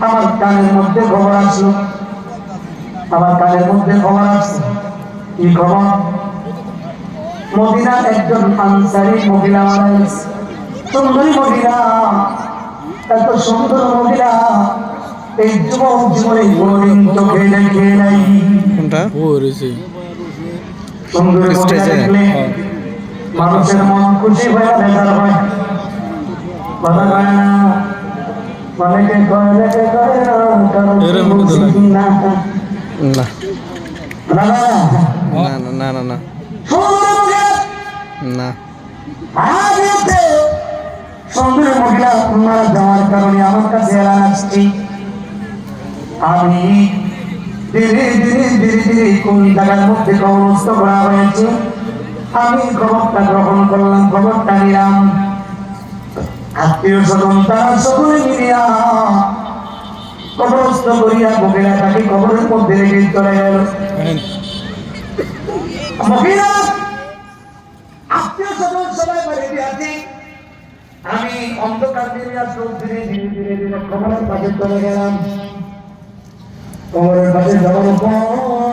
আমার কানের মধ্যে খবর আসলো। আমার কানের মধ্যে খবর আসছে। কি খবর? মদিনার একজন আনসারি মহিলা মারা গেছে। সুন্দরী মহিলা। এত সুন্দর মহিলা। এই যুবক জীবনে কোনদিন চোখে দেখে নাই। কোনটা? ও রয়েছে সুন্দরী মহিলা স্টেজে, দেখলে। মানুষের মন খুশি হয়ে বেজার হয়। কথা কয় না। না। না। না না সুন্দর মহিলা মারা যাওয়ার কারণে আমার কাছে এলান আসছি। আমি ধীরে ধীরে ধীরে ধীরে কোন জায়গার মধ্যে কবরস্থ করা হয়েছে আমি খবরটা গ্রহণ করলাম খবরটা নিলাম। আত্মীয় স্বজন তারা সকলে মিলিয়া কবরস্থ করিয়া মহিলাটাকে কবরের মধ্যে রেখে চলে গেল আত্মীয় স্বজন সবাই আছে। আমি অন্ধকার নেমে আসলো ধীরে ধীরে ধীরে ধীরে কবরের পাশে চলে গেলাম। কবরের পাশে যাওয়ার পর